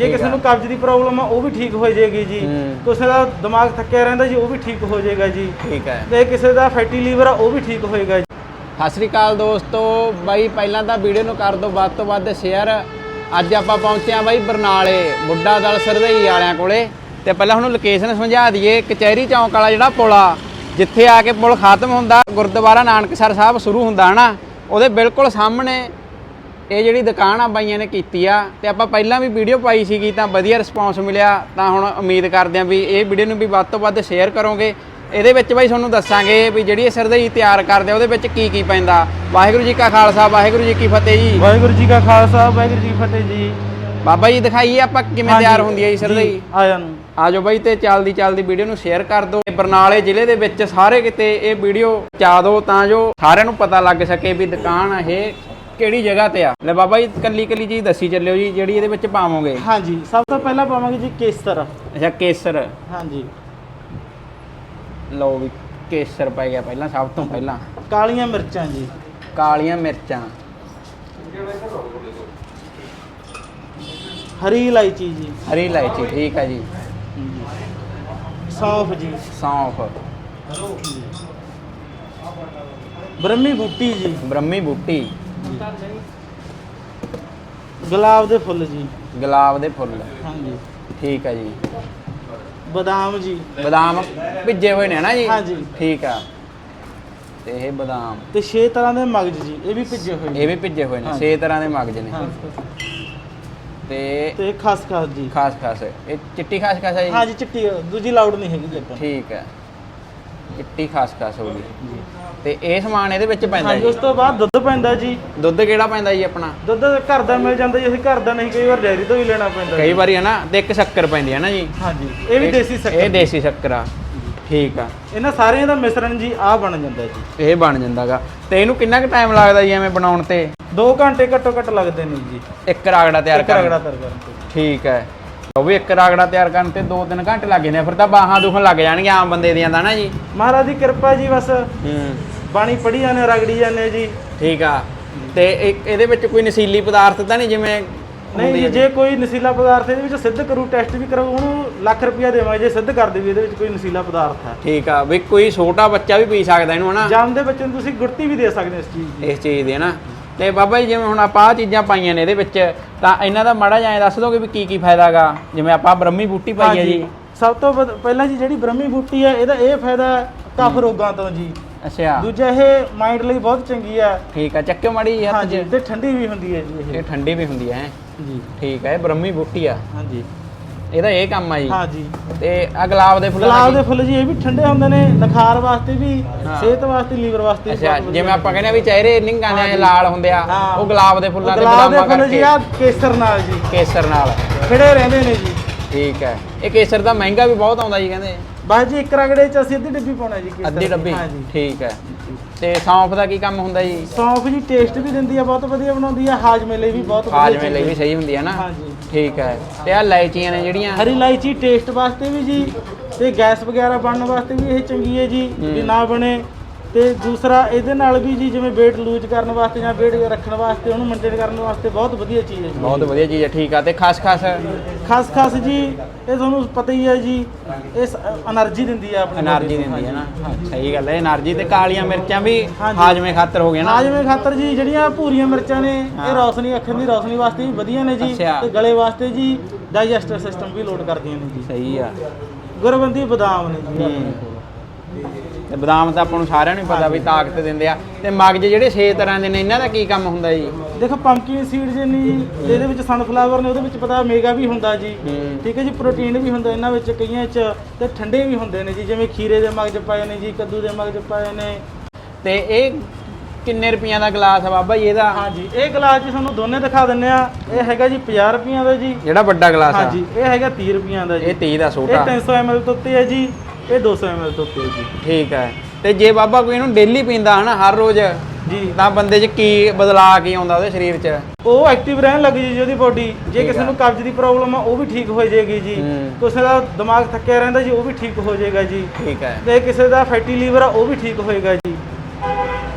ਜੇ ਕਿਸੇ। ਨੂੰ ਕਬਜ਼ ਦੀ ਪ੍ਰੋਬਲਮ ਆ ਉਹ ਵੀ ਠੀਕ ਹੋ ਜਾਏਗੀ ਜੀ। ਕਿਸੇ ਦਾ ਦਿਮਾਗ ਥੱਕਿਆ ਰਹਿੰਦਾ ਜੀ ਉਹ ਵੀ ਠੀਕ ਹੋ ਜਾਏਗਾ ਜੀ। ਠੀਕ ਹੈ ਤੇ ਕਿਸੇ ਦਾ ਫੈਟੀ ਲੀਵਰ ਆ ਉਹ ਵੀ ਠੀਕ ਹੋਏਗਾ ਜੀ। ਸਤਿ ਸ੍ਰੀ ਅਕਾਲ ਦੋਸਤੋ। ਬਾਈ ਪਹਿਲਾਂ ਤਾਂ ਵੀਡੀਓ ਨੂੰ ਕਰ ਦਿਓ ਵੱਧ ਤੋਂ ਵੱਧ ਸ਼ੇਅਰ ਅੱਜ ਆਪਾਂ ਪਹੁੰਚੇ ਆ ਬਾਈ ਬਰਨਾਲੇ ਬੁੱਢਾ ਦਲ ਸਰਦਈ ਵਾਲਿਆਂ ਕੋਲੇ। ਤੇ ਪਹਿਲਾਂ ਹੁਣ ਲੋਕੇਸ਼ਨ ਸਮਝਾ ਦਈਏ ਕਚਹਿਰੀ ਚੌਂਕ ਵਾਲਾ ਜਿਹੜਾ ਪੁਲ ਆ ਜਿੱਥੇ ਆ ਕੇ ਪੁਲ ਖਤਮ ਹੁੰਦਾ ਗੁਰਦੁਆਰਾ ਨਾਨਕਸਰ ਸਾਹਿਬ ਸ਼ੁਰੂ ਹੁੰਦਾ ਹਨਾ? ਉਹਦੇ ਬਿਲਕੁਲ ਸਾਹਮਣੇ ਇਹ ਜਿਹੜੀ ਦੁਕਾਨ ਆ ਬਾਈਆਂ ਨੇ ਕੀਤੀ ਆ ਤੇ ਆਪਾਂ ਪਹਿਲਾਂ ਵੀ ਵੀਡੀਓ ਪਾਈ ਸੀਗੀ ਤਾਂ ਵਧੀਆ ਰਿਸਪੌਂਸ ਮਿਲਿਆ। ਤਾਂ ਹੁਣ ਉਮੀਦ ਕਰਦੇ ਆਂ ਵੀ ਇਹ ਵੀਡੀਓ ਨੂੰ ਵੀ ਵੱਧ ਤੋਂ ਵੱਧ ਸ਼ੇਅਰ ਕਰੋਗੇ। ਇਹਦੇ ਵਿੱਚ ਬਾਈ ਤੁਹਾਨੂੰ ਦੱਸਾਂਗੇ ਵੀ ਜਿਹੜੀ ਇਹ ਸਰਦਈ ਤਿਆਰ ਕਰਦੇ ਆ ਉਹਦੇ ਵਿੱਚ ਕੀ ਕੀ ਪੈਂਦਾ। ਵਾਹਿਗੁਰੂ ਜੀ ਕਾ ਖਾਲਸਾ ਵਾਹਿਗੁਰੂ ਜੀ ਕੀ ਫਤਿਹ ਜੀ। ਵਾਹਿਗੁਰੂ ਜੀ ਕਾ ਖਾਲਸਾ ਵਾਹਿਗੁਰੂ ਜੀ ਫਤਿਹ ਜੀ। ਬਾਬਾ ਜੀ ਦਿਖਾਈਏ ਆਪਾਂ ਕਿਵੇਂ ਤਿਆਰ ਹੁੰਦੀ ਹੈ ਜੀ ਸਰਦਈ। ਆ ਜਾਨੂੰ ਆਜੋ ਬਾਈ ਤੇ ਚੱਲਦੀ ਚੱਲਦੀ ਵੀਡੀਓ ਨੂੰ ਸ਼ੇਅਰ ਕਰ ਦਿਓ। ਬਰਨਾਲੇ ਜ਼ਿਲ੍ਹੇ ਦੇ ਵਿੱਚ ਸਾਰੇ ਕਿਤੇ ਇਹ ਵੀਡੀਓ ਚਾ ਦਿਓ ਤਾਂ ਜੋ ਸਾਰਿਆਂ ਨੂੰ ਪਤਾ ਲੱਗ ਸਕੇ ਵੀ ਦੁਕਾਨ ਇਹ ਕਿਹੜੀ ਜਗ੍ਹਾ ਤੇ ਆ? ਲੈ ਬਾਬਾ ਜੀ ਕੱਲੀ ਕੱਲੀ ਚੀਜ਼ ਦੱਸੀ ਚੱਲਿਓ ਜੀ ਜਿਹੜੀ ਇਹਦੇ ਵਿੱਚ ਪਾਵੋਗੇ। ਹਾਂਜੀ ਸਭ ਤੋਂ ਪਹਿਲਾਂ ਪਾਵਾਂਗੇ ਜੀ ਕੇਸਰ। ਅੱਛਾ ਕੇਸਰ। ਹਾਂਜੀ। ਲਓ ਵੀ ਕੇਸਰ ਪੈ ਗਿਆ ਪਹਿਲਾਂ ਸਭ ਤੋਂ ਪਹਿਲਾਂ। ਕਾਲੀਆਂ ਮਿਰਚਾਂ ਜੀ। ਕਾਲੀਆਂ ਮਿਰਚਾਂ। ਹਰੀ ਇਲਾਇਚੀ ਜੀ। ਹਰੀ ਇਲਾਇਚੀ ਠੀਕ ਹੈ ਜੀ। ਸੌਂਫ ਜੀ। ਸੌਂਫ। ਬ੍ਰਹਮੀ ਬੂਟੀ ਜੀ। ਬ੍ਰਹਮੀ ਬੂਟੀ। ਗੁਲਾਬ ਦੇ ਫੁੱਲ ਜੀ। ਗੁਲਾਬ ਦੇ ਫੁੱਲ। ਹਾਂਜੀ। ਠੀਕ ਹੈ ਜੀ। ਬਦਾਮ ਜੀ। ਬਦਾਮ ਭਿੱਜੇ ਹੋਏ ਨੇ ਨਾ ਜੀ? ਹਾਂਜੀ। ਠੀਕ ਆ। ਤੇ ਇਹ ਬਦਾਮ। ਤੇ 6 ਤਰ੍ਹਾਂ ਦੇ ਮਗਜ ਜੀ ਇਹ ਵੀ ਭਿੱਜੇ ਹੋਏ ਇਹ ਵੀ ਭਿੱਜੇ ਹੋਏ ਨੇ। ਹਾਂਜੀ। 6 ਤਰ੍ਹਾਂ ਦੇ ਮਗਜ ਨੇ। ਹਾਂਜੀ। ਤੇ ਤੇ ਖਸਖਸ ਜੀ। ਖਾਸ ਖਾਸ ਇਹ ਚਿੱਟੀ ਖਾਸ ਖਾਸ ਹੈ ਜੀ? ਹਾਂਜੀ ਚਿੱਟੀ ਦੂਜੀ ਲਾਊਡ ਨਹੀਂ ਹੈਗੀ ਜੀ ਆਪਾਂ ਨੂੰ। ਠੀਕ ਹੈ। ਚਿੱਟੀ ਖਾਸ ਖਾਸ ਹੋ ਗਈ। ਤੇ ਇਹ ਸਮਾਨ ਇਹਦੇ ਵਿੱਚ ਪੈਂਦਾ ਹਾਂਜੀ ਉਸ ਤੋਂ ਬਾਅਦ ਦੁੱਧ ਪੈਂਦਾ ਜੀ। ਦੁੱਧ ਕਿਹੜਾ ਪੈਂਦਾ ਜੀ ਆਪਣਾ? ਦੁੱਧ ਘਰ ਦਾ ਮਿਲ ਜਾਂਦਾ ਜੀ ਅਸੀਂ ਘਰ ਦਾ ਨਹੀਂ ਕਈ ਵਾਰ ਡੈਰੀ ਤੋਂ ਹੀ ਲੈਣਾ ਪੈਂਦਾ ਕਈ ਜੀ। ਵਾਰੀ ਹੈ ਨਾ ਤੇ ਇੱਕ ਸ਼ੱਕਰ ਪੈਂਦੀ ਹੈ ਨਾ ਜੀ। ਹਾਂਜੀ ਇਹ ਵੀ ਦੇਸੀ ਸ਼ੱਕਰ ਇਹ ਦੇਸੀ ਸ਼ੱਕਰ ਆ। ਠੀਕ ਆ। ਇਹਨਾਂ ਸਾਰਿਆਂ ਦਾ ਮਿਸ਼ਰਣ ਜੀ ਆ ਬਣ ਜਾਂਦਾ ਜੀ। ਇਹ ਬਣ ਜਾਂਦਾਗਾ। ਤੇ ਇਹਨੂੰ ਕਿੰਨਾ ਕੁ ਟਾਈਮ ਲੱਗਦਾ ਜੀ ਐਵੇਂ ਬਣਾਉਣ ਤੇ? 2 ਘੰਟੇ ਘੱਟੋ ਘੱਟ ਲੱਗਦੇ ਨੇ ਜੀ। ਇੱਕ ਰਾਗੜਾ ਤਿਆਰ ਇੱਕ ਰਗੜਾ ਕਰਨ ਤਰ ਕਰਨ ਤੇ। ਠੀਕ ਹੈ। ਉਹ ਵੀ ਇੱਕ ਰਾਗੜਾ ਤਿਆਰ ਕਰਨ ਤੇ 2-3 ਘੰਟੇ ਲੱਗ ਜਾਂਦੇ ਆ, ਫਿਰ ਤਾਂ ਬਾਹਾਂ ਦੁਖਣ ਲੱਗ ਜਾਣਗੀਆਂ ਆਮ ਬੰਦੇ ਦੀਆਂ ਤਾਂ ਨਾ ਜੀ। ਮਹਾਰਾਜ ਦੀ ਕਿਰਪਾ ਜੀ ਬਸ। ਹੂੰ। ਬਾਣੀ ਪੜੀ ਜਾਂਦੇ ਰਗੜੀ ਜਾਂਦੇ ਜੀ। ਠੀਕ ਆ। ਤੇ ਇੱਕ ਇਹਦੇ ਵਿੱਚ ਕੋਈ ਨਸ਼ੀਲੀ ਪਦਾਰਥ ਤਾਂ ਨਹੀਂ ਜਿਵੇਂ ਨਹੀਂ ਹੁੰਦੀ ਜੀ, ਜੇ ਕੋਈ ਨਸ਼ੀਲਾ ਪਦਾਰਥ ਇਹਦੇ ਵਿੱਚ ਸਿੱਧ ਕਰੂ ਟੈਸਟ ਵੀ ਕਰੂ ਉਹਨੂੰ ਲੱਖ ਰੁਪਇਆ ਦੇਵਾਂਗੇ ਜੇ ਸਿੱਧ ਕਰ ਦੇਵੇ ਇਹਦੇ ਵਿੱਚ ਕੋਈ ਨਸ਼ੀਲਾ ਪਦਾਰਥ ਹੈ। ਠੀਕ ਆ ਵੀ ਕੋਈ ਛੋਟਾ ਬੱਚਾ ਵੀ ਪੀ ਸਕਦਾ ਇਹਨੂੰ ਹਨਾ? ਜੰਮਦੇ ਬੱਚੇ ਨੂੰ ਤੁਸੀਂ ਗੁੜਤੀ ਵੀ ਦੇ ਸਕਦੇ ਹੋ ਇਸ ਚੀਜ਼ ਦੀ। ਇਸ ਚੀਜ਼ ਦੀ ਹਨਾ? ਤੇ ਬਾਬਾ ਜੀ ਜਿਵੇਂ ਹੁਣ ਆਪਾਂ ਆ ਚੀਜ਼ਾਂ ਪਾਈਆਂ ਨੇ ਇਹਦੇ ਵਿੱਚ ਤਾਂ ਇਹਨਾਂ ਦਾ ਮਾੜਾ ਜਿਹਾ ਦੱਸ ਦੋਗੇ ਵੀ ਕੀ ਕੀ ਫਾਇਦਾਗਾ ਜਿਵੇਂ ਆਪਾਂ ਬ੍ਰਹਮੀ ਬੂਟੀ ਪਾਈ ਹੈ ਜੀ। ਸਭ ਤੋਂ ਪਹਿਲਾਂ ਜੀ ਜਿਹੜੀ ਬ੍ਰਹਮੀ ਬੂਟੀ ਹੈ ਇਹਦਾ ਇਹ ਫਾਇਦਾ ਕਫ ਰੋਗਾਂ ਤੋਂ ਜੀ। ਅੱਛਾ। ਦੂਜਾ ਇਹ ਮਾਈਂਡ ਲਈ ਬਹੁਤ ਚੰਗੀ ਹੈ। ਠੀਕ ਆ ਚੱਕਿਓ ਮਾੜੀ ਹੱਥ 'ਚ। ਤੇ ਠੰਡੀ ਵੀ ਹੁੰਦੀ ਹੈ ਜੀ ਇਹ। ਇਹ ਠੰਡੀ ਵੀ ਹੁੰਦੀ ਹੈ। ਜੀ। ਠੀਕ ਹੈ ਇਹ ਬ੍ਰਹਮੀ ਬੂਟੀ ਆ। ਹਾਂਜੀ। ਇਹਦਾ ਇਹ ਕੰਮ ਆ ਜੀ। ਹਾਂਜੀ। ਤੇ ਆ ਗੁਲਾਬ ਦੇ ਫੁੱਲਾਂ ਗੁਲਾਬ ਦਾ ਫੁੱਲ ਜੀ ਇਹ ਵੀ ਠੰਡੇ ਹੁੰਦੇ ਨੇ ਨਖਾਰ ਵਾਸਤੇ ਵੀ ਹਾਂ। ਸਿਹਤ ਵਾਸਤੇ ਲੀਵਰ ਵਾਸਤੇ ਅੱਛਾ ਜਿਵੇਂ ਆਪਾਂ ਕਹਿੰਦੇ ਆ ਵੀ ਚਿਹਰੇ ਨਿੰਗਾਂ ਨੇ। ਲਾਲ ਹੁੰਦੇ ਆ ਹਾਂ। ਉਹ ਗੁਲਾਬ ਦੇ ਫੁੱਲਾਂ ਦੇ ਗੁਲਾਬ ਦੇ ਫੁੱਲ ਜੀ ਆ ਕੇਸਰ ਨਾਲ ਜੀ। ਕੇਸਰ ਨਾਲ। ਖੜੇ ਰਹਿੰਦੇ ਨੇ ਜੀ। ਠੀਕ ਹੈ। ਇਹ ਕੇਸਰ ਦਾ ਮਹਿੰਗਾ ਵੀ ਬਹੁਤ ਆਉਂਦਾ ਜੀ ਕਹਿੰਦੇ। ਬਸ ਜੀ ਇੱਕ ਰਗੜੇ ਚ ਅਸੀਂ ਅੱਧੀ ਡੱਬੀ ਪਾਉਣਾ ਜੀ ਅੱਧੀ ਡੱਬੀ ਹਾਂਜੀ। ਠੀਕ ਹੈ। ਤੇ ਸੌਂਫ ਦਾ ਕੀ ਕੰਮ ਹੁੰਦਾ ਜੀ? ਸੌਂਫ ਜੀ ਟੇਸਟ ਵੀ ਦਿੰਦੀ ਆ ਬਹੁਤ ਵਧੀਆ ਬਣਾਉਂਦੀ ਆ ਹਾਜ਼ਮੇ ਲਈ ਵੀ ਬਹੁਤ ਵਧੀਆ ਹਾਜਮੇ ਲਈ ਵੀ ਸਹੀ ਹੁੰਦੀ ਹੈ ਨਾ? ਹਾਂਜੀ। ਠੀਕ ਹੈ। ਤੇ ਆ ਇਲਾਇਚੀਆਂ ਨੇ ਜਿਹੜੀਆਂ? ਹਰੀ ਇਲਾਇਚੀ ਟੇਸਟ ਵਾਸਤੇ ਵੀ ਜੀ ਤੇ ਗੈਸ ਵਗੈਰਾ ਬਣਨ ਵਾਸਤੇ ਵੀ ਇਹ ਚੰਗੀ ਹੈ। ਜੀ ਵੀ ਨਾ ਬਣੇ ਤੇ ਦੂਸਰਾ ਇਹਦੇ ਨਾਲ ਵੀ ਜੀ ਜਿਵੇਂ weight ਲੂਜ਼ ਕਰਨ ਵਾਸਤੇ ਜਾਂ weight ਰੱਖਣ ਵਾਸਤੇ ਉਹਨੂੰ ਮੇਨਟੇਨ ਕਰਨ ਵਾਸਤੇ ਬਹੁਤ ਵਧੀਆ ਚੀਜ਼ ਹੈ ਜੀ। ਬਹੁਤ ਵਧੀਆ ਚੀਜ਼ ਹੈ ਠੀਕ ਆ। ਤੇ ਖਾਸ ਖਾਸ ਖਾਸ ਖਾਸ ਜੀ ਇਹ ਤੁਹਾਨੂੰ ਪਤਾ ਹੀ ਹੈ ਜੀ ਇਸ એનર્ਜੀ ਦਿੰਦੀ ਹੈ ਆਪਣੀ એનર્ਜੀ ਦਿੰਦੀ ਹੈ ਨਾ। ਸਹੀ ਗੱਲ ਹੈ એનર્ਜੀ ਤੇ ਕਾਲੀਆਂ ਮਿਰਚਾਂ ਵੀ ਹਾਜ਼ਮੇ ਖਾਤਰ ਹੋ ਗਏ ਨਾ। ਹਾਜ਼ਮੇ ਖਾਤਰ ਜੀ ਜਿਹੜੀਆਂ ਭੂਰੀਆਂ ਮਿਰਚਾਂ ਨੇ ਇਹ ਰੌਸ਼ਨੀ ਅੱਖਾਂ ਦੀ ਰੌਸ਼ਨੀ ਵਾਸਤੇ ਵੀ ਵਧੀਆ ਨੇ ਜੀ। ਤੇ ਗਲੇ ਵਾਸਤੇ ਜੀ ਡਾਈਜੈਸਟਿਵ ਸਿਸਟਮ ਵੀ ਲੋਡ ਕਰਦੀਆਂ ਨੇ ਜੀ। ਸਹੀ ਆ। ਗੁਰਬੰਦੀ ਬਦਾਮ ਨੇ ਜੀ। ਤੇ ਬਦਾਮ ਤਾਂ ਆਪਾਂ ਨੂੰ ਸਾਰਿਆਂ ਨੂੰ ਹੀ ਪਤਾ ਵੀ ਤਾਕਤ ਦਿੰਦੇ ਆ। ਤੇ ਮਗਜ ਜਿਹੜੇ 6 ਤਰ੍ਹਾਂ ਦੇ ਨੇ ਇਹਨਾਂ ਦਾ ਕੀ ਕੰਮ ਹੁੰਦਾ ਜੀ? ਦੇਖੋ ਪੰਪਕਿਨ ਸੀਡ ਜੇ ਨਹੀਂ ਜੀ ਇਹਦੇ ਵਿੱਚ ਸਨਫਲਾਵਰ ਨੇ ਉਹਦੇ ਵਿੱਚ ਪਤਾ ਮੇਗਾ ਵੀ ਹੁੰਦਾ ਜੀ। ਠੀਕ ਹੈ ਜੀ ਪ੍ਰੋਟੀਨ ਵੀ ਹੁੰਦਾ ਇਹਨਾਂ ਵਿੱਚ ਕਈਆਂ ਚ ਤੇ ਠੰਡੇ ਵੀ ਹੁੰਦੇ ਨੇ ਜੀ ਜਿਵੇਂ ਖੀਰੇ ਦੇ ਮਗਜ ਪਏ ਨੇ ਜੀ ਕੱਦੂ ਦੇ ਮਗਜ ਪਏ ਨੇ। ਤੇ ਇਹ ਕਿੰਨੇ ਰੁਪਈਆਂ ਦਾ ਗਲਾਸ ਆ ਬਾਬਾ ਜੀ ਇਹਦਾ? ਹਾਂਜੀ ਇਹ ਗਲਾਸ ਜੀ ਤੁਹਾਨੂੰ ਦੋਨੇ ਦਿਖਾ ਦਿੰਨੇ ਆ। ਇਹ ਹੈਗਾ ਜੀ 50 ਰੁਪਈਆਂ ਦਾ ਜੀ। ਜਿਹੜਾ ਵੱਡਾ ਗਲਾਸ ਆ। ਹਾਂਜੀ ਇਹ ਹੈਗਾ 30 ਰੁਪਈਆਂ ਦਾ ਜੀ। ਇਹ 30 ਦਾ ਇਹ ਛੋਟਾ 300 ml ਤੋਂ ਉੱਤੇ ਹੈ ਜੀ। ਇਹ 200 ml ਤੋਂ ਉੱਤੇ ਜੀ। ਠੀਕ ਹੈ। ਤੇ ਜੇ ਬਾਬਾ ਕੋਈ ਇਹਨੂੰ ਡੇਲੀ ਪੀਂਦਾ ਹਨਾ ਹਰ ਰੋਜ਼ ਜੀ। ਤਾਂ ਬੰਦੇ 'ਚ ਕੀ ਬਦਲਾਅ ਕੀ ਆਉਂਦਾ ਉਹਦੇ ਸਰੀਰ 'ਚ? ਉਹ ਐਕਟਿਵ ਰਹਿਣ ਲੱਗ ਜੀ ਉਹਦੀ ਬੋਡੀ ਜੇ ਕਿਸੇ। ਨੂੰ ਕਬਜ਼ ਦੀ ਪ੍ਰੋਬਲਮ ਆ ਉਹ ਵੀ ਠੀਕ ਹੋ ਜਾਏਗੀ ਜੀ। ਹੂੰ। ਕਿਸੇ ਦਾ ਦਿਮਾਗ ਥੱਕਿਆ ਰਹਿੰਦਾ ਜੀ ਉਹ ਵੀ ਠੀਕ ਹੋ ਜਾਏਗਾ ਜੀ। ਠੀਕ ਹੈ। ਤੇ ਕਿਸੇ ਦਾ ਫੈਟੀ ਲੀਵਰ ਆ ਉਹ ਵੀ ਠੀਕ ਹੋਏਗਾ ਜੀ।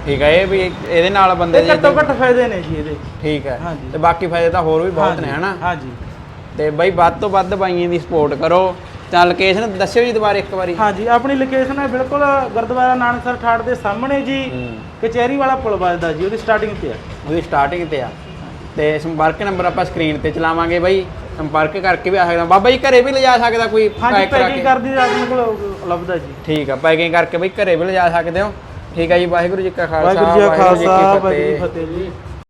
ਠੀਕ ਹੈ ਇਹ ਵੀ ਇਹਦੇ ਨਾਲ ਬੰਦੇ ਇਹ ਘੱਟੋ ਘੱਟ ਫਾਇਦੇ ਨੇ ਜੀ ਇਹਦੇ। ਠੀਕ ਹੈ। ਹਾਂਜੀ। ਤੇ ਬਾਕੀ ਫਾਇਦੇ ਤਾਂ ਹੋਰ ਵੀ ਬਹੁਤ ਨੇ ਹਨਾ? ਹਾਂਜੀ। ਤੇ ਬਾਈ ਵੱਧ ਤੋਂ ਵੱਧ ਬਾਈਆਂ ਦੀ ਸਪੋਰਟ ਕਰੋ। ਤਾਂ ਲੋਕੇਸ਼ਨ ਦੱਸਿਓ ਜੀ ਦੁਬਾਰਾ ਇੱਕ ਵਾਰੀ। ਹਾਂਜੀ ਆਪਣੀ ਲੋਕੇਸ਼ਨ ਹੈ ਬਿਲਕੁਲ ਗੁਰਦੁਆਰਾ ਨਾਨਕਸਰ ਠਾੜ ਦੇ ਸਾਹਮਣੇ ਜੀ। ਕਚਹਿਰੀ ਵਾਲਾ ਪੁਲ ਵੱਜਦਾ ਜੀ ਉਹਦੀ ਸਟਾਰਟਿੰਗ ਤੇ ਆ। ਉਹਦੀ ਸਟਾਰਟਿੰਗ ਤੇ ਆ। ਤੇ ਸੰਪਰਕ ਨੰਬਰ ਆਪਾਂ ਸਕਰੀਨ ਤੇ ਚਲਾਵਾਂਗੇ ਬਾਈ। ਸੰਪਰਕ ਕਰਕੇ ਵੀ ਆ ਸਕਦਾ। ਬਾਬਾ ਜੀ ਘਰੇ ਵੀ ਲਿਜਾ ਸਕਦਾ ਕੋਈ ਹਾਂਜੀ ਪੈਕਿੰਗ? ਕਰਦੀ ਆਪਣੇ ਕੋਲ ਹੈ ਜੀ। ਠੀਕ ਆ ਪੈਕਿੰਗ ਕਰਕੇ ਬਈ ਘਰੇ ਵੀ ਲਿਜਾ ਸਕਦੇ ਹੋ। ਠੀਕ ਆ ਜੀ ਵਾਹਿਗੁਰੂ ਜੀ ਕਾ ਖਾਲਸਾ। ਵਾਹਿਗੁਰੂ ਜੀ ਕੀ ਫਤਿਹ ਜੀ।